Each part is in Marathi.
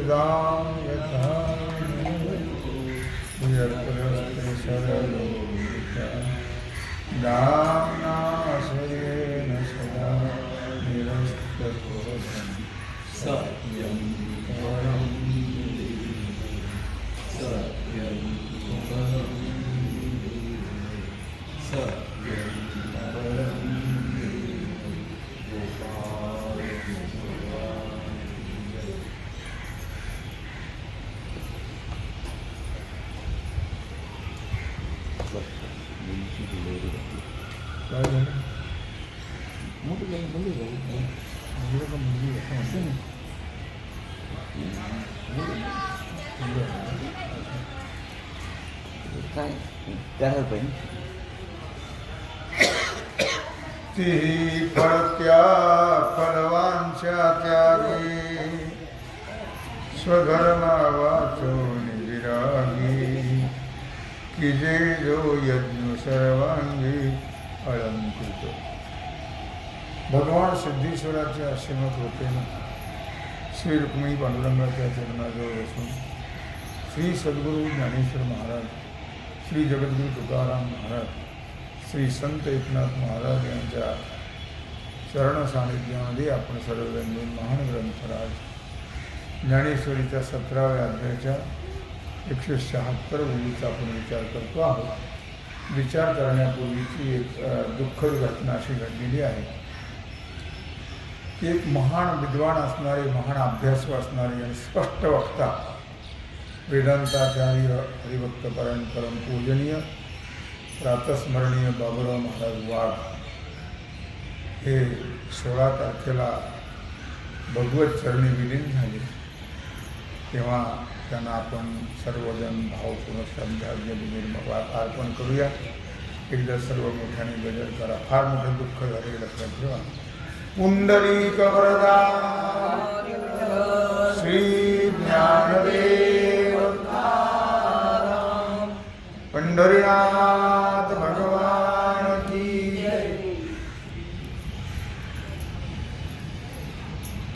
સુરામ યથાસ્તે સરલો દાનાશ્રયેન સદા નિરસ્ત સત્યમ त्याला पाहिजे ती फळत्या फलवांच्या त्यागी स्वधर्मा वाचून विरागी की जे जो यज्ञ सर्वांगी अलंकृत. भगवान सिद्धेश्वराच्या श्रीमत कृपेनं श्री रुक्मिणी पांडुरंगाच्या चरणाजवळ असून श्री सद्गुरू ज्ञानेश्वर महाराज श्री जगद्गुरू तुकाराम महाराज श्री संत एकनाथ महाराज यांच्या चरण सानिध्यामध्ये आपण सर्वजण महान ग्रंथराज ज्ञानेश्वरीच्या सतराव्या अध्यायाच्या एकशे शहात्तर ओळीचा आपण विचार करतो आहोत. विचार करण्यापूर्वीची एक दुःखद घटना अशी घडलेली आहे. एक महान विद्वान असणारे महान अभ्यासू असणारे आणि स्पष्ट वक्ता वेदांताचार्य हरिभक्त परण परम पूजनीय प्रातस्मरणीय बाबुराव महाराज वाघ. हे सोळा तारखेला भगवत चरणी विलीन झाले. तेव्हा त्यांना आपण सर्वजण भावपूर्ण श्रद्धांजली निर्मवा अर्पण करूया. एकदा सर्व मोठ्याने गजर करा. फार मोठं दुःख झाले लक्षात ठेवा. पुंडरी कवरदा श्री ज्ञानदेव. पंढरीनाथ भगवान की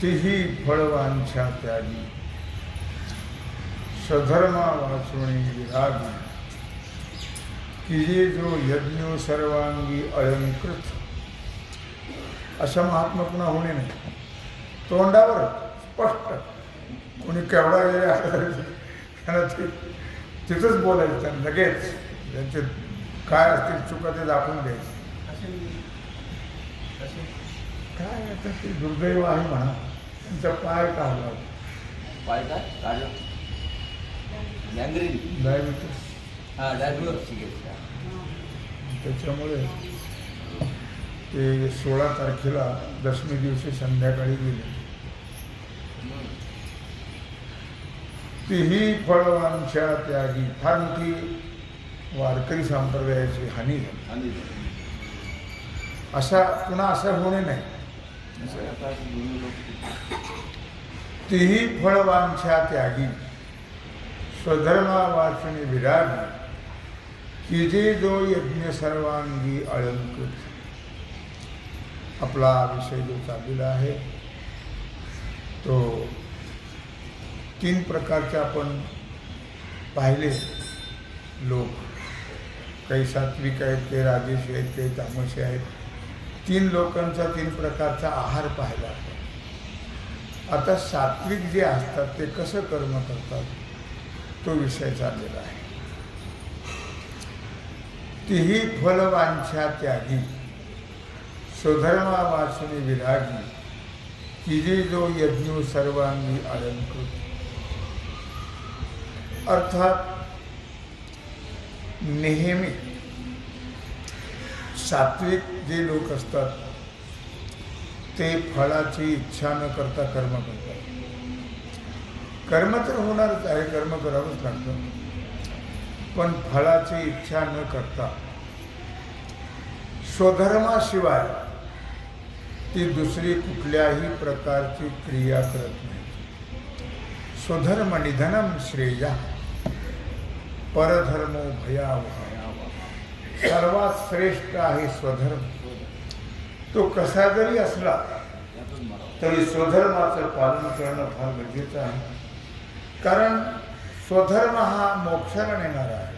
तिही फळवांच्या त्यागी. सधर्मा वाचवणी विरागी. की जो यज्ञ सर्वांगी अलंकृत. अशा महात्मा पुन्हा होणे नाही. तोंडावर स्पष्ट. कोणी केवढा गेले त्यांना ते तिथंच बोलायचं त्यांना लगेच. त्यांचे काय असतील चुका ते दाखवून द्यायचे. काय आता ते दुर्दैव आहे म्हणा. त्यांचा पाय काढला पाय काय राज गँग्रीन डायबिटीस हा डायबिटीस त्याच्यामुळे ते सोळा तारखेला दशमी दिवशी संध्याकाळी गेले. तीही फळवांच्या त्यागी. फार मोठी वारकरी संप्रदायाची हानी झाली. आणि असा पुन्हा असं होणे नाही. आता दोन्ही लोक तीही फळवांच्या त्यागी. स्वधर्मा वाचने विरागी. की जे जो यज्ञ सर्वांगी अलंकृत. आपला विषय जो चाललेला आहे तो तीन प्रकारचे आपण पाहिले लोक. काही सात्विक आहेत काही राजेश आहेत काही तामसे आहेत. तीन लोकांचा तीन प्रकारचा आहार पाहिला आपण. आता सात्विक जे असतात ते कसं कर्म करतात तो विषय चाललेला आहे. तीही फलवांछा त्यागी. स्वधर्मा वाचने विरागी. की जो यज्ञ सर्वांगी अलंकृत. अर्थात नेहमी सात्विक जे लोक असतात ते फळाची इच्छा न करता कर्म करतात. कर्म तर होणारच आहे कर्म करावंच लागतं. पण फळाची इच्छा न करता स्वधर्माशिवाय ती दुसरी कुठल्याही प्रकारची क्रिया करत नाही. स्वधर्म निधनम श्रेया. परधर्मो भयावह। सर्वात श्रेष्ठ आहे स्वधर्म. तो कसा जरी असला तरी स्वधर्माचं पालन करणं फार गरजेचं आहे. कारण स्वधर्म हा मोक्षाला नेणारा आहे.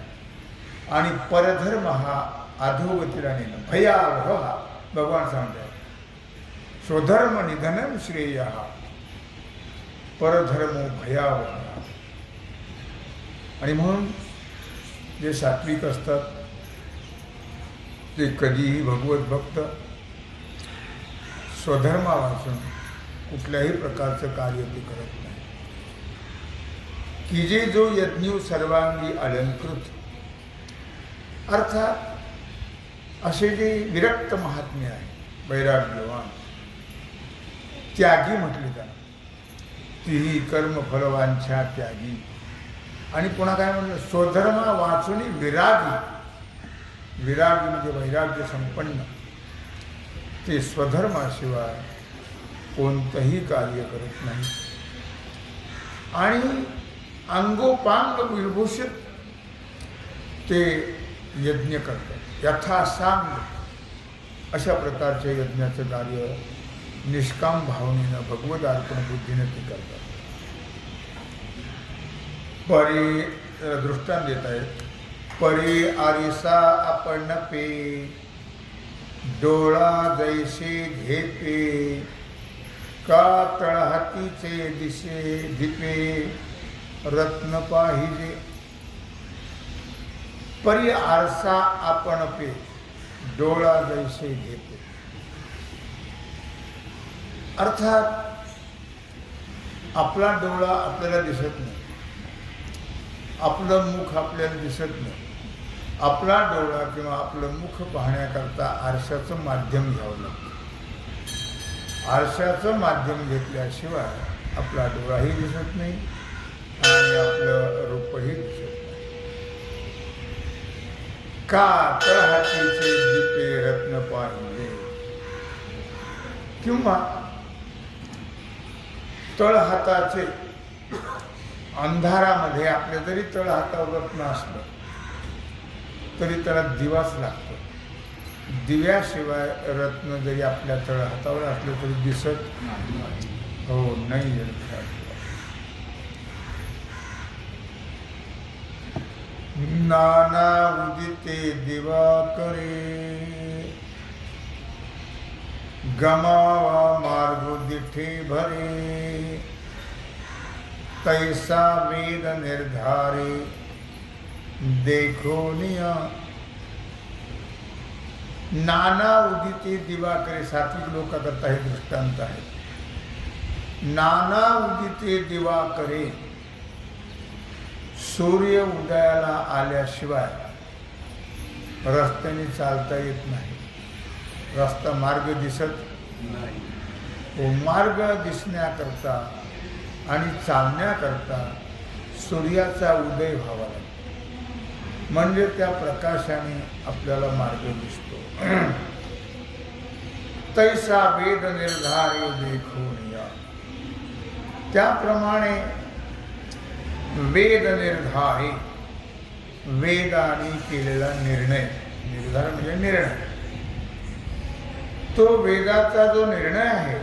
आणि परधर्म हा अधोगतीला नेणं भयावह हा भगवान सांगतात. स्वधर्म निधनम श्रेय। हा परधर्म भयावह। आणि म्हणून जे सात्विक असतात ते कधीही भगवत भक्त स्वधर्मा वाचून कुठल्याही प्रकारचं कार्य ते करत नाही. की जे जो यज्ञ सर्वांगी अलंकृत अर्थात असे जे विरक्त महात्म्य आहे वैराग्यवान त्यागी म्हटले त्यांना तीही कर्मफलवांच्या त्यागी. आणि पुन्हा काय म्हणलं? स्वधर्मा वाचून विरागी. विरागी म्हणजे वैराग्य संपन्न. ते स्वधर्माशिवाय कोणतंही कार्य करत नाही. आणि अंगोपांग विभूषित ते यज्ञ करतात. यथासांग अशा प्रकारच्या यज्ञाचं कार्य निष्काम भावनेनं भगवत अर्पण बुद्धीनं ते करतात. परी दृष्टांत देत आहेत. परी आरिसा आपण पे डोळा जैसे घेपे का तळहातीचे दिसे दिपे रत्न पाहिजे. परी आरसा आपण पे डोळा जैसे घेते अर्थात आपला डोळा आपल्याला दिसत नाही. आपलं मुख आपल्याला दिसत नाही. आपला डोळा किंवा आपलं मुख पाहण्याकरता आरशाचं माध्यम घ्यावं लागतं. आरशाचं माध्यम घेतल्याशिवाय आपला डोळाही दिसत नाही आणि आपलं रूपही दिसत नाही. का तळहातीचे दीपे रत्न पाहिले. किंवा तळहाताचे अंधारामध्ये आपल्या जरी तळ हातावरत असलं तरी त्याला दिवाच लागतो. दिव्याशिवाय रत्न जरी आपल्या तळहातावर असलं तरी दिसत हो नाही नाना उदिते दिवाकरे गमावा मार्ग दिठे भरे. तैसा वेद निर्धारे? देखो निया। नाना उदिते दिवाकरे सात्विक लोकाकरता हे दृष्टांत आहे. नाना उदिते दिवाकरे सूर्य उदयाला आल्याशिवाय रस्त्याने चालता येत नाही. रस्ता मार्ग दिसत नाही. मार्ग दिसण्याकरता आणि चालण्याकरता सूर्याचा उदय व्हावा लागतो. म्हणजे त्या प्रकाशाने आपल्याला मार्ग दिसतो. तैसा वेद निर्धारे देखून या त्याप्रमाणे वेद निर्धारे वेदाने केलेला निर्णय निर्धार म्हणजे निर्णय. तो वेदाचा जो निर्णय आहे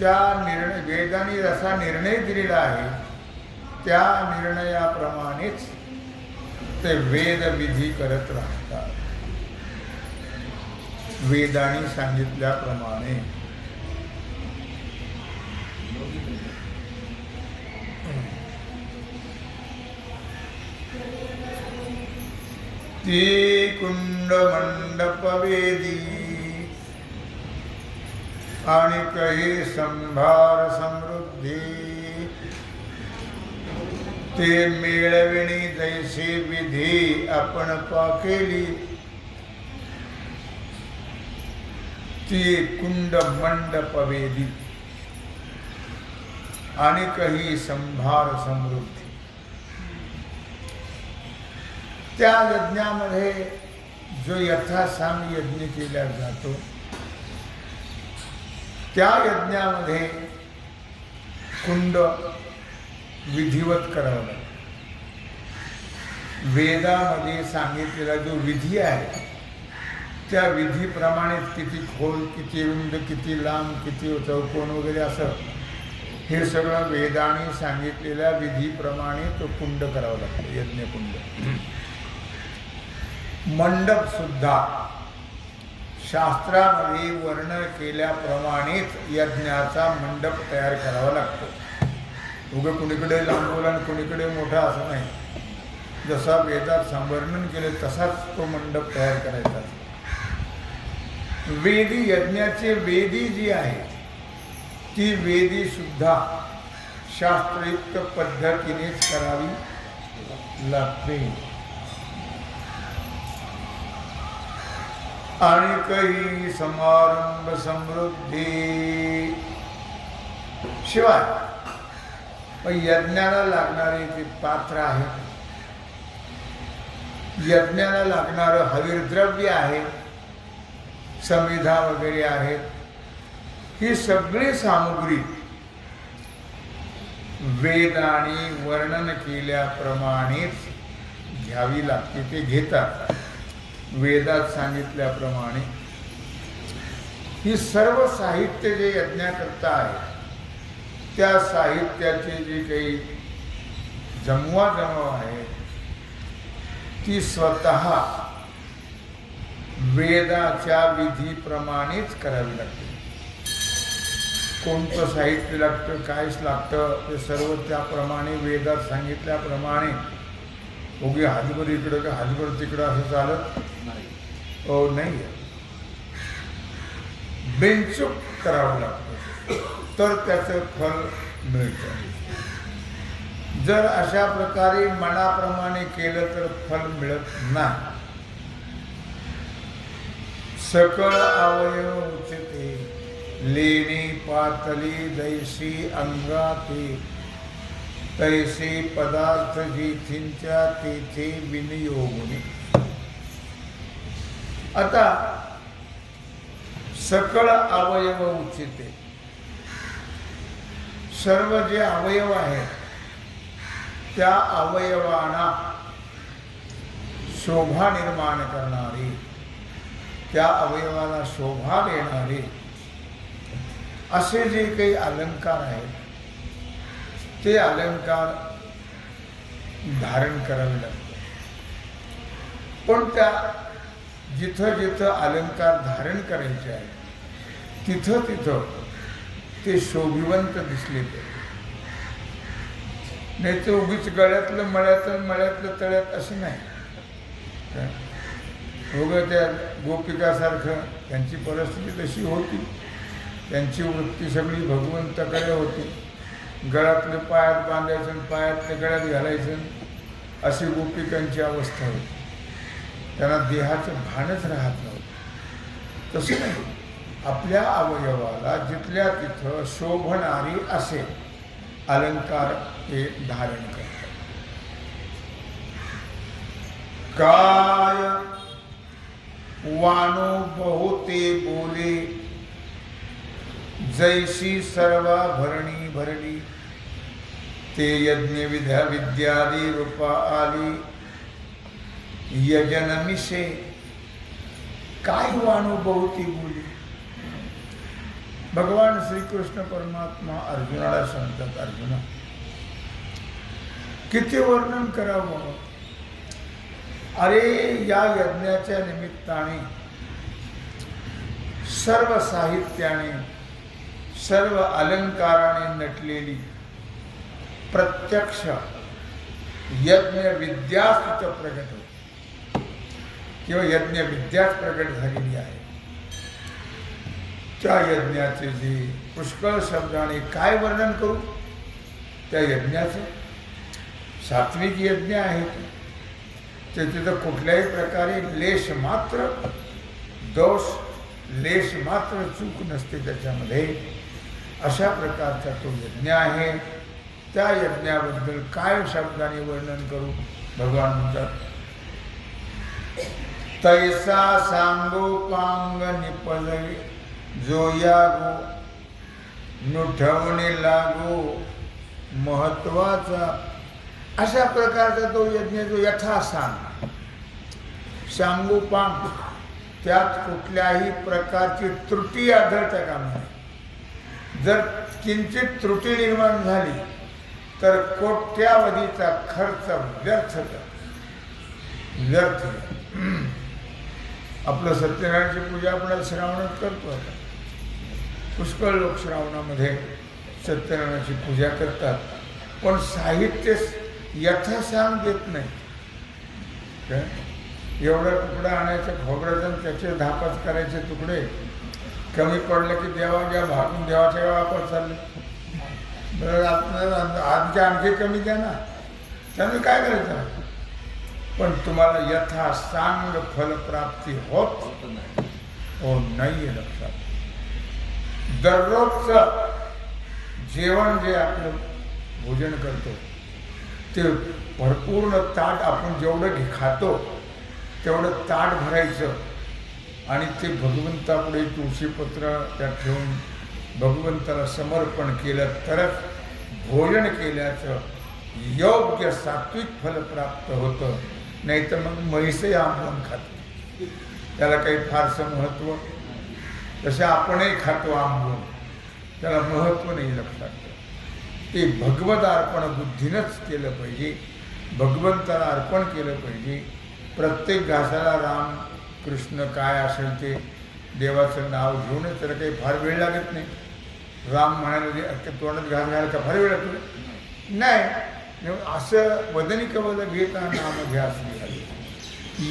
त्या निर्णय वेदाने जसा निर्णय दिलेला आहे त्या निर्णयाप्रमाणेच ते वेदविधी करत राहतात. वेदाने सांगितल्याप्रमाणे. ती कुंड मंडप वेदी आणि काही संभार समृद्धी ते मिळविणी जैसी विधी आपण पाकेली। ती कुंड मंडपवेदी आणि कही संभार समृद्धी त्या यज्ञामध्ये जो यथासाम यज्ञ केला जातो त्या यज्ञामध्ये कुंड विधिवत करावं लागतं वेदामध्ये सांगितलेला जो विधी आहे त्या विधीप्रमाणे किती खोल किती रुंद किती लांब किती चौकोन वगैरे असं हे सगळं वेदाने सांगितलेल्या विधीप्रमाणे तो कुंड करावं लागतं यज्ञकुंड. मंडप सुद्धा शास्त्रामध्ये वर्णन केल्याप्रमाणेच यज्ञाचा मंडप तयार करावा लागतो. उगं कुणीकडे लांबवला आणि कुणीकडे मोठा असं नाही. जसा वेदात संवर्णन केले तसाच तो मंडप तयार करायचा. वेदी यज्ञाचे वेदी जी आहे ती वेदी सुद्धा शास्त्रयुक्त पद्धतीनेच करावी लागते. आणि काही समारंभ समृद्धी। शिवाय यज्ञाला लागणारे जे पात्र आहे यज्ञाला लागणारं हवीरद्रव्य आहे संविधा वगैरे आहेत ही सगळी सामुग्री वेदाने वर्णन केल्याप्रमाणेच घ्यावी लागते ते घेतात. वेदात सांगितल्याप्रमाणे ही सर्व साहित्य जे यज्ञाकरता आहे त्या साहित्याची जी काही जमवाजमव आहे ती स्वतः वेदाच्या विधीप्रमाणेच करावी लागते. कोणतं साहित्य लागतं कायच लागतं ते सर्व त्याप्रमाणे वेदात सांगितल्याप्रमाणे उगी हातभर इकडं का हातभर तिकडं असं चालत नाही. हो, बेंचूक करावं लागतं. तर त्याचं फल मिळतं. जर अशा प्रकारे मनाप्रमाणे केलं तर फल मिळत नाही. सकळ अवयव उचिते लेणी पातली दैसी अंगाती. तैसे पदार्थ जेथींच्या तेथे विनियोगने। आता सकळ अवयव उचिते। सर्व जे अवयव आहेत त्या अवयवांना शोभा निर्माण करणारी त्या अवयवाला शोभा देणारे असे जे काही अलंकार आहेत ते अलंकार धारण करावे लागतात. पण त्या जिथं जिथं अलंकार धारण करायचे आहे तिथं तिथं ते शोभिवंत दिसले नाही तर उगीच गळ्यातलं मळ्यातलं मळ्यातलं तळ्यात असं नाही. काय? उगं त्या गोपिकासारखं त्यांची परिस्थिती तशी होती. त्यांची वृत्ती सगळी भगवंताकडे होती. गळ्यातलं पायात बांधायचं पायातले गळ्यात घालायचं. अशी गोपिकांची अवस्था होती. त्यांना देहाचं भानच राहत नव्हतं. तसं नाही. आपल्या अवयवाला जिथल्या तिथं शोभणारी असे अलंकार हे धारण करतात. काय? वानो बहुते बोले. जैशी सर्वा भरणी भरणी ते यज्ञ विद्या विद्यादी रूपा आली. यजनमिषे काय वाणू बहुती बोली? भगवान श्रीकृष्ण परमात्मा अर्जुनाला सांगतात अर्जुना किती वर्णन करावं? अरे या यज्ञाच्या निमित्ताने सर्व साहित्याने सर्व अलंकाराने नटलेली प्रत्यक्ष यज्ञ विद्याच तिथं प्रगट होते. किंवा यज्ञ विद्याच प्रगट झालेली आहे. त्या यज्ञाचे जे पुष्कळ शब्दाने काय वर्णन करू? त्या यज्ञाचं. सात्विक यज्ञ आहे ते तिथं कुठल्याही प्रकारे लेश मात्र दोष लेश मात्र चूक नसते त्याच्यामध्ये. अशा प्रकारचा तो यज्ञ आहे. त्या यज्ञाबद्दल काय शब्दाने वर्णन करू? भगवान म्हणतात तैसा सांगोपांग निपजवे जो यागो नुठवणे लागो महत्त्वाचा. अशा प्रकारचा तो यज्ञ जो यथासांग सांगोपांग त्यात कुठल्याही प्रकारची त्रुटी आढळता कामा जर किंचित त्रुटी निर्माण झाली तर कोट्यावधीचा खर्च व्यर्थ व्यर्थ आपलं सत्यनारायणची पूजा आपण श्रावणात करतो आता. पुष्कळ लोक श्रावणामध्ये सत्यनारायणाची पूजा करतात. पण साहित्य यथासांग देत नाही. काय? एवढा तुकडा आणायचा खोबऱ्याचा त्याचे धापाच करायचे तुकडे. कमी पडले की देवा घ्या भागून देवाच्या वापर चालले. बरं आपल्याला आणखी कमी द्या ना. त्यामुळे काय करायचं? पण तुम्हाला यथा यथासांग फलप्राप्ती होत नाही. हो नाही आहे लक्षात. दररोजचं जेवण जे आपलं भोजन करतो ते भरपूर्ण ताट आपण जेवढं घे खातो तेवढं ताट भरायचं आणि ते भगवंतापुढे तुळशीपत्र त्यात ठेवून भगवंताला समर्पण केलं तरच भोजन केल्याचं योग्य सात्विक फल प्राप्त होतं. नाही तर मग म्हैसही आंबवून खातो. त्याला काही फारसं महत्त्व तसे आपणही खातो आंबून त्याला महत्त्व नाही लक्षात. ते भगवत अर्पण बुद्धीनंच केलं पाहिजे. भगवंताला अर्पण केलं पाहिजे. प्रत्येक घासाला राम कृष्ण काय असेल ते देवाचं नाव घेऊनच त्याला काही फार वेळ लागत नाही. राम म्हणायला जे अख्ख्या तोंडात घास घालायला का? फार वेळ लागतो नाही असं वदनी कवल घेताना नाम घ्यास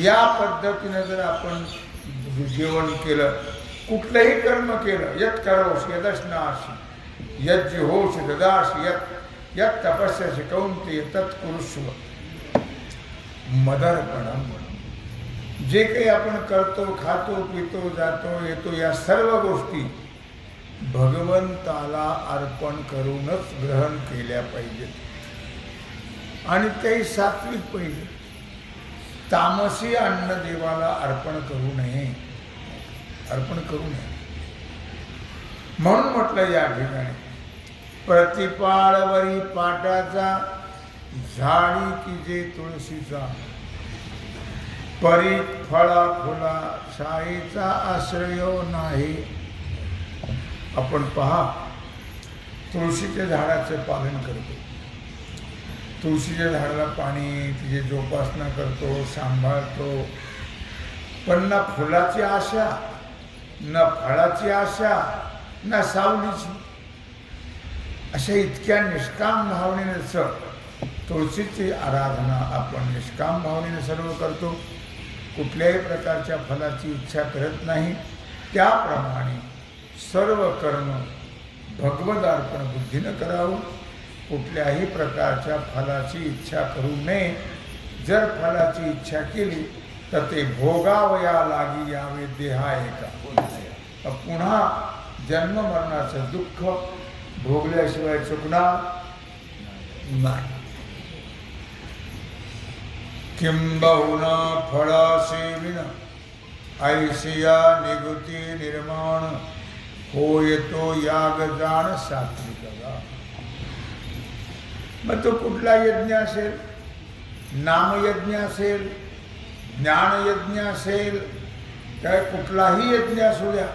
या पद्धतीनं जर आपण जेवण केलं कुठलंही कर्म केलं यत करोश यदश्नाशी यत होश ददाश यत यत तपस्याशी कौंते तत्कुरुष्व मदर्पणम जे काही आपण करतो खातो पितो जातो येतो या सर्व गोष्टी भगवंताला अर्पण करूनच ग्रहण केल्या पाहिजेत. आणि ते सात्विक पाहिजे. तामसी अन्न देवाला अर्पण करू नये. अर्पण करू नये. म्हणून म्हटलं या ठिकाणी प्रतिपाळवरी पाटाचा झाडी की जे तुळशीचा परी फळा फुला शाईचा आश्रय नाही. आपण पहा तुळशीच्या झाडाचं पालन करतो. तुळशीच्या झाडाला पाणी तिची जोपासना करतो सांभाळतो. पण ना फुलाची आशा ना फळाची आशा ना सावलीची. अशा इतक्या निष्काम भावनेने स तुळशीची आराधना आपण निष्काम भावनेने सर्व करतो. कुठल्याही प्रकारच्या फलाची इच्छा करत नाही. त्याप्रमाणे सर्व कर्म भगवदार्पण बुद्धीनं करावं. कुठल्याही प्रकारच्या फलाची इच्छा करू नये. जर फलाची इच्छा केली तर ते भोगावया लागी यावे देहा एका. तर पुन्हा जन्म मरणाचं दुःख भोगल्याशिवाय चुकणार नाही. किंबहुना फळासेविन ऐशिया निगुती निर्माण होय तो याग जाण सात्विकगा मग तो कुठला यज्ञ असेल? नामयज्ञ असेल? ज्ञानयज्ञ असेल? काय कुठलाही यज्ञ असू द्या.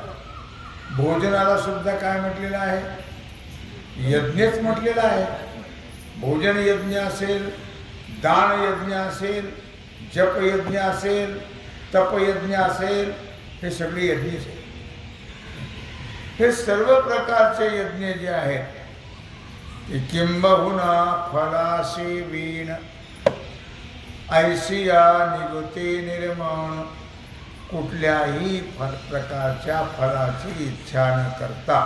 भोजनाला सुद्धा काय म्हटलेलं आहे? यज्ञच म्हटलेला आहे. भोजन यज्ञ असेल दान यज्ञ असेल जपयज्ञ असेल तपयज्ञ असेल हे सगळे यज्ञ असेल हे सर्व प्रकारचे यज्ञ जे आहेत ते किंबहुना फलाशी वीण ऐसिया निगुती निर्माण कुठल्याही फल प्रकारच्या फळाची इच्छा न करता.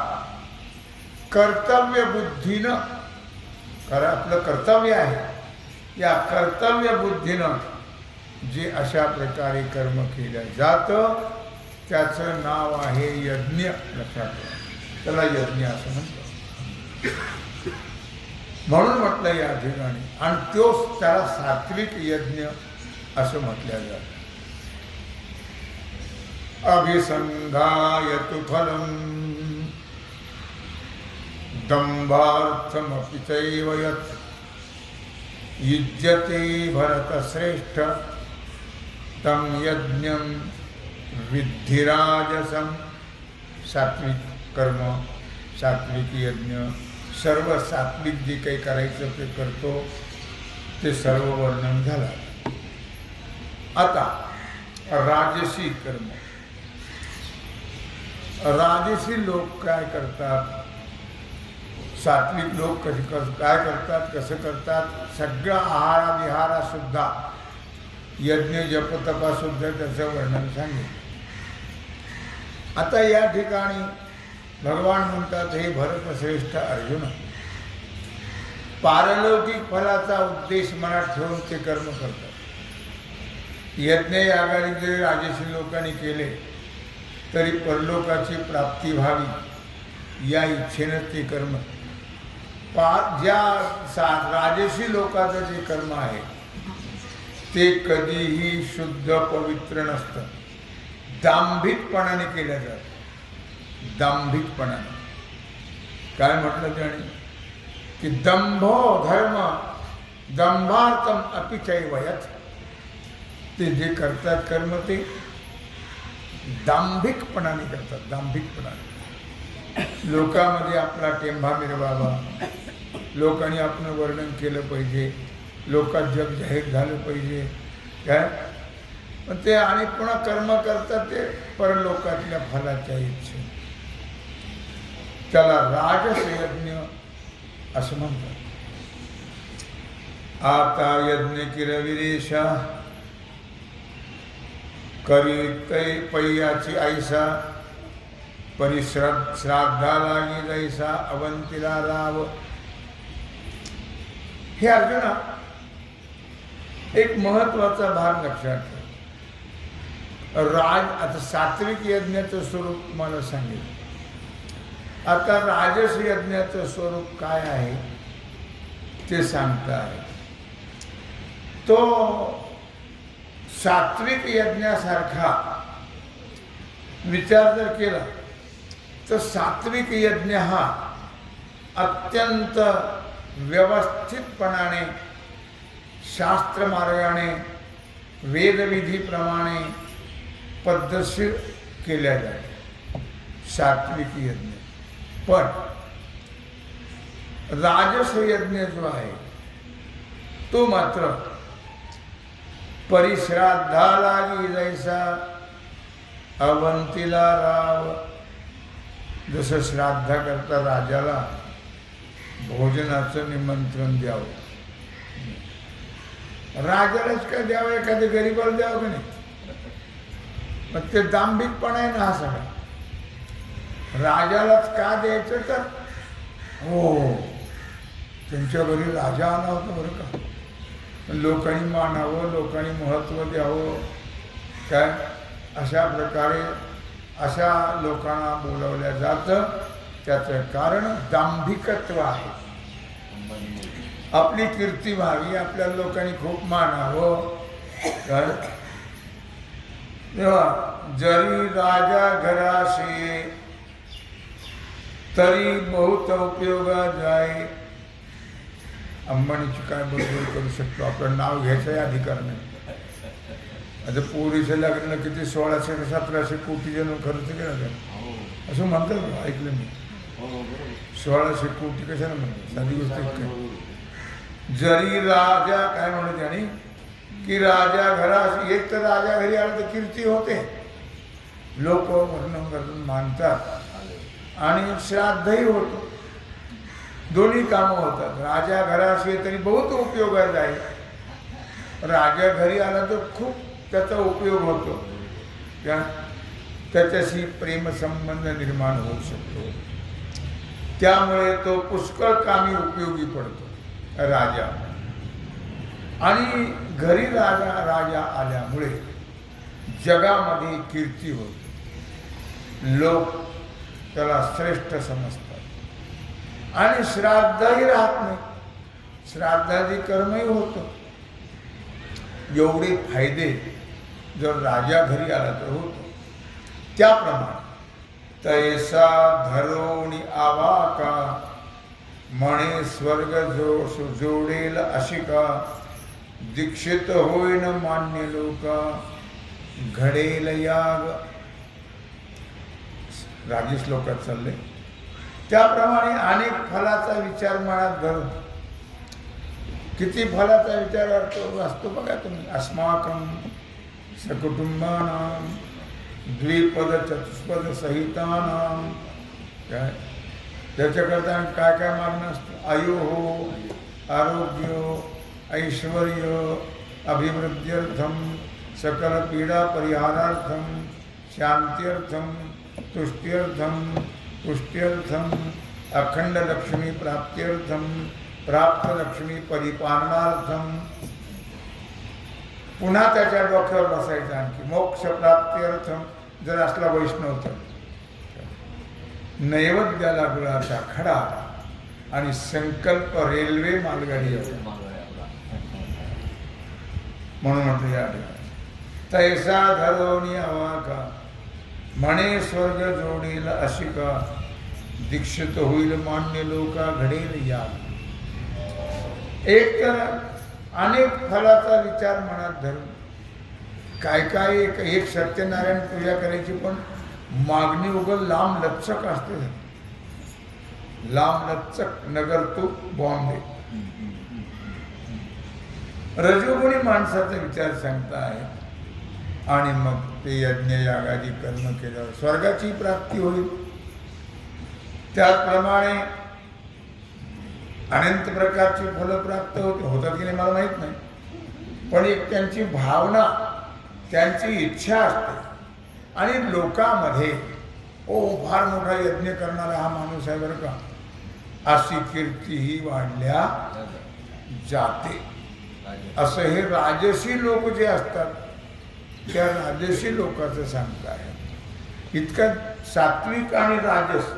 कर्तव्य बुद्धीनं कारण आपलं कर्तव्य आहे या कर्तव्य बुद्धीनं जे अशा प्रकारे कर्म केलं जातं त्याचं नाव आहे यज्ञ लक्षात त्याला यज्ञ असं म्हणतात. म्हणून म्हटलं या ठिकाणी. आणि तोच त्याला सात्विक यज्ञ असं म्हटलं जातं. अभिसंधायतु फलम. दंभार्थमपि चैव यत्. युज्यते भरतश्रेष्ठ. तं यज्ञं विद्धिराजसम सात्विक कर्म सात्विक यज्ञ सर्व सात्विक जे काही करायचं ते करतो ते सर्व वर्णन झालं. आता राजसी कर्म. राजसी लोक काय करतात? सात्विक लोक कसे कर काय करतात? कसं करतात? सगळा आहारा विहारा सुद्धा यज्ञ जपतपा सुद्धा त्याचं वर्णन सांगितलं आता या ठिकाणी भगवान म्हणतात हे भरतश्रेष्ठ अर्जुन पारलौकिक फलाचा उद्देश मनात ठेवून ते कर्म करतात. यज्ञ यागाने जरी राजेशी लोकांनी केले तरी परलोकाची प्राप्ती व्हावी या इच्छेनं ते कर्म. पा ज्या सा राजेशी लोकाचं जे कर्म आहे ते कधीही शुद्ध पवित्र नसतं. दांभिकपणाने केल्या जात. दांभिकपणाने. काय म्हटलं त्याने? की दंभो धर्म दंभार्थम अपिचैवयत. ते जे करतात कर्म ते दांभिकपणाने करतात दांभिकपणाने. लोकांमध्ये आपला टेंभा मिरवावा. लोकांनी आपलं वर्णन केलं पाहिजे. लोकात जग जाहीर झालं पाहिजे. काय? पण ते आणि पुन्हा कर्म करतात ते परलोकातल्या फलाच्या इच्छे. त्याला राजसयज्ञ असं म्हणतात. आता यज्ञ किरविरेषा करी तै पैयाची ऐसा परिश्राद्ध श्राद्धा लागी जैसा अवंतीला राव. हे अर्जुना एक महत्त्वाचा भाग लक्षात ठेव. राज आता सात्विक यज्ञाचं स्वरूप मला सांगेल आता राजस यज्ञाचं स्वरूप काय आहे? ते सांगता आहे. तो सात्विक यज्ञासारखा विचार जर केला तर सात्विक यज्ञ हा अत्यंत व्यवस्थितपणाने शास्त्रमार्गाने वेदविधीप्रमाणे पद्धतशीर केल्या जाते सात्विक यज्ञ. पण राजस यज्ञ जो आहे तो मात्र परिश्राद्धा लागी जैसा अवंतीला राव. जसं श्राद्धा करता राजाला भोजनाचं निमंत्रण द्यावं. राजालाच काय द्यावं? एखाद्या गरीबाला द्यावं का नाही? मग ते दांभिकपणा आहे ना हा सगळा. राजालाच का द्यायचं तर? हो. त्यांच्या घरी राजा आला होता बरं का. लोकांनी मानावं लोकांनी महत्त्व द्यावं. काय? अशा प्रकारे अशा लोकांना बोलवल्या जातं. त्याचं कारण दांभिकत्व आहे. आपली कीर्ती व्हावी आपल्या लोकांनी खूप मानावं. कारण तेव्हा जरी राजा घराशी तरी बहुत उपयोग जाय अंबानीची काय बरोबर करू शकतो? आपलं नाव घ्यायचंही अधिकार नाही आता पोरीचं लग्न किती? सोळाशे का सतराशे कोटी जण खर्च केला त्यानं. असं म्हणतात ऐकलं मी. सोळाशे कोटी कशाला म्हणतात? साधी गोष्ट? जरी राजा काय म्हणत त्याने की राजा घरास एक तर राजा घरी आला तर कीर्ती होते. लोक वर्णन करून मानतात. आणि श्राद्धही होतो. दोन्ही कामं होतात. राजा घरास तरी बहुत उपयोगात आहे राजा घरी आला तर खूप त्याचा उपयोग होतो. त्या त्याच्याशी प्रेमसंबंध निर्माण होऊ शकतो. त्यामुळे तो पुष्कळ कामी उपयोगी पडतो. राजा. आणि घरी राजा राजा आल्यामुळे जगामध्ये कीर्ती होते. लोक त्याला श्रेष्ठ समजतात. आणि श्राद्धही राहत नाही. श्राद्धादी कर्मही होतं. एवढे फायदे जर राजा घरी आला तर होतो. त्याप्रमाणे तैसा धरोणी आवा का? म्हणे स्वर्ग जो जोडेल अशी का? दीक्षित होईन मान्य लोक घडेल याग. राजेश श्लोकात चालले. त्याप्रमाणे अनेक फलाचा विचार मनात धरून किती फलाचा विचार असतो असतो बघा तुम्ही. अस्माकं सकुटुंबानां द्विपद चतुष्पद सहितानां. काय? त्याच्याकरता काय काय मागणं असतं? आयु हो आरोग्य ऐश्वर्य अभिवृद्ध्यर्थम सकल पीडा परिहारार्थम शांत्यर्थम तुष्ट्यर्थम पुष्ट्यर्थम अखंड लक्ष्मी प्राप्त्यर्थम प्राप्त लक्ष्मी परिपालनार्थम पुन्हा त्याच्या डोक्यावर बसायचं आणखी. मोक्ष प्राप्त्यर्थम जर असला वैष्णव तर. नैवेद्याला गुळाचा खडा आणि संकल्प रेल्वे मालगाडी आहे. म्हणून म्हटलं या ठिकाणी. तैसा धरोनी अवाका म्हणे स्वर्ग जोडील अशिका दीक्षित होईल मान्य लोका घडेल या. एक तर अनेक फलाचा विचार मनात धरून. काय काय एक एक सत्यनारायण पूजा करायची पण मागणी उगल लांब लचक असते. लांब लचक नगर टू बॉम्बे. रजोगुणी माणसाचा विचार सांगता आहे आणि मग ते यज्ञ यागादी कर्म केल्यावर स्वर्गाची प्राप्ती होईल. त्याचप्रमाणे अनंत प्रकारची फलं प्राप्त होते. होतात की नाही मला माहीत नाही. पण एक त्यांची भावना त्यांची इच्छा असते. आणि लोकांमध्ये ओ फार मोठा यज्ञ करणारा हा माणूस आहे बरं का. अशी कीर्ती ही वाढल्या जाते. असं हे राजसी लोक जे असतात त्या राजसी लोकांचं सांगत आहे. इतकं सात्विक आणि राजस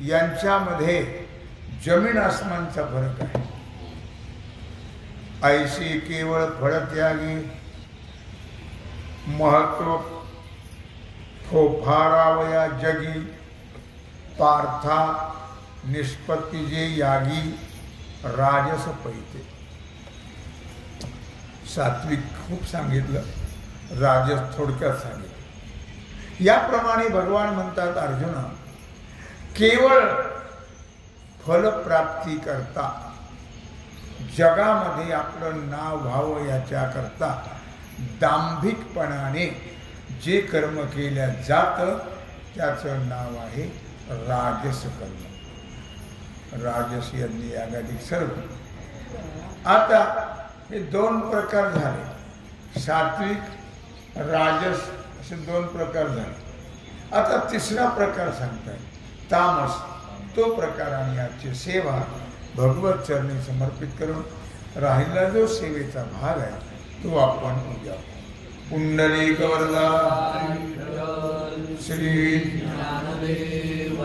यांच्यामध्ये जमीन आसमानचा फरक आहे. ऐशी केवळ फळत्यागी महत्त्व फोफारावया जगी पार्था निष्पत्ती जे यागी राजस पैते. सात्विक खूप सांगितलं राजस थोडक्यात सांगितलं. याप्रमाणे भगवान म्हणतात अर्जुना केवळ फलप्राप्ती करता जगामध्ये आपलं नाव व्हावं याच्याकरता दांभिकपणाने जे कर्म केल्या जातं त्याचं नाव आहे राजस कर्म राजस यांनी यागादी सर्व आता हे दोन प्रकार झाले. सात्विक राजस असे दोन प्रकार झाले. आता तिसरा प्रकार सांगताय. तामस तो प्रकार आणि याची सेवा भगवत चरणी समर्पित करून राहिला जो सेवेचा भाग आहे तो आपण उद्या पुंडली गवरला श्री ज्ञानदेव